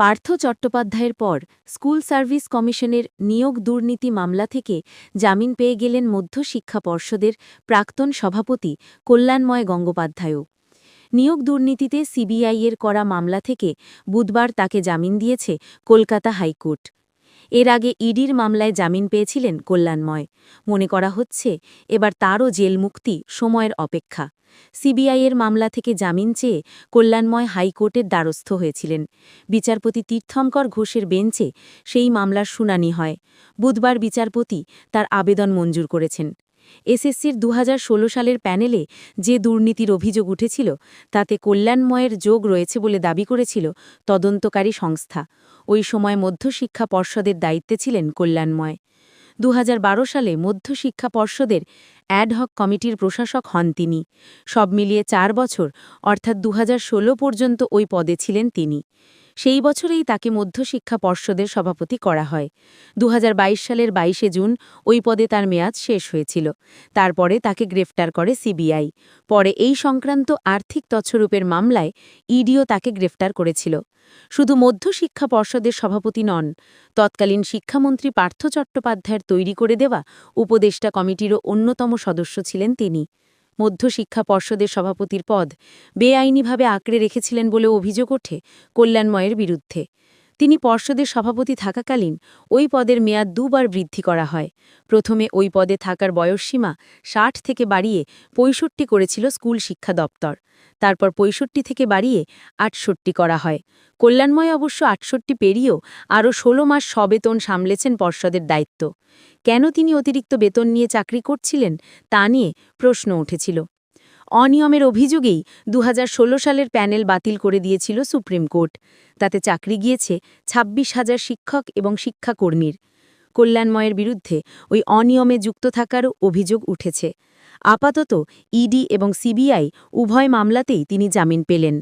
পার্থ চট্টোপাধ্যায়ের পর school service কমিশনের নিয়োগ দুর্নীতি মামলা থেকে জামিন পেয়ে গেলেন মধ্য শিক্ষা পর্ষদের প্রাক্তন সভাপতি কল্যাণময় গঙ্গোপাধ্যায়ও। নিয়োগ দুর্নীতিতে সিবিআইয়ের করা মামলা থেকে বুধবার তাকে জামিন দিয়েছে কলকাতা হাইকোর্ট। এর আগে ইডির মামলায় জামিন পেয়েছিলেন কল্যাণময়। মনে করা হচ্ছে, এবার তারও জেল মুক্তি সময়ের অপেক্ষা। সিবিআইয়ের মামলা থেকে জামিন চেয়ে কল্যাণময় হাইকোর্টের দ্বারস্থ হয়েছিলেন। বিচারপতি তীর্থঙ্কর ঘোষের বেঞ্চে সেই মামলার শুনানি হয়। বুধবার বিচারপতি তার আবেদন মঞ্জুর করেছেন। এসএসসির দু হাজার ষোলো সালের প্যানেলে যে দুর্নীতির অভিযোগ উঠেছিল, তাতে কল্যাণময়ের যোগ রয়েছে বলে দাবি করেছিল তদন্তকারী সংস্থা। ওই সময় মধ্যশিক্ষা পর্ষদের দায়িত্বে ছিলেন কল্যাণময়। দু হাজার বারো সালে মধ্যশিক্ষা পর্ষদের অ্যাডহক কমিটির প্রশাসক হন তিনি। সব মিলিয়ে চার বছর, অর্থাৎ দু হাজার ষোলো পর্যন্ত ওই পদে ছিলেন তিনি। সেই বছরেই তাকে মধ্যশিক্ষা পর্ষদের সভাপতি করা হয়। দু হাজার বাইশ সালের বাইশে জুন ওই পদে তার মেয়াদ শেষ হয়েছিল। তারপরে তাকে গ্রেফতার করে সিবিআই। পরে এই সংক্রান্ত আর্থিক তছরূপের মামলায় ইডিও তাকে গ্রেফতার করেছিল। শুধু মধ্যশিক্ষা পর্ষদের সভাপতি নন, তৎকালীন শিক্ষামন্ত্রী পার্থ চট্টোপাধ্যায়ের তৈরি করে দেওয়া উপদেষ্টা কমিটিরও অন্যতম সদস্য ছিলেন তিনি। মধ্যশিক্ষা পর্ষদের সভাপতির পদ বেআইনিভাবে আঁকড়ে রেখেছিলেন বলে অভিযোগ ওঠে কল্যাণময়ের বিরুদ্ধে। তিনি পর্ষদের সভাপতি থাকাকালীন ওই পদের মেয়াদ দুবার বৃদ্ধি করা হয়। প্রথমে ওই পদে থাকার বয়সসীমা ষাট থেকে বাড়িয়ে পঁয়ষট্টি করেছিল স্কুল শিক্ষা দপ্তর। তারপর পঁয়ষট্টি থেকে বাড়িয়ে আটষট্টি করা হয়। কল্যাণময় অবশ্য আটষট্টি পেরিয়েও আরও ষোলো মাস সবেতন সামলেছেন পর্ষদের দায়িত্ব। কেন তিনি অতিরিক্ত বেতন নিয়ে চাকরি করছিলেন তা নিয়ে প্রশ্ন উঠেছিল। অনিয়মের অভিযোগেই দু হাজার ষোলো সালের প্যানেল বাতিল করে দিয়েছিল সুপ্রিম কোর্ট। তাতে চাকরি গিয়েছে ২৬ হাজার শিক্ষক এবং শিক্ষাকর্মীর। কল্যাণময়ের বিরুদ্ধে ওই অনিয়মে যুক্ত থাকারও অভিযোগ উঠেছে। আপাতত ইডি এবং সিবিআই উভয় মামলাতেই তিনি জামিন পেলেন।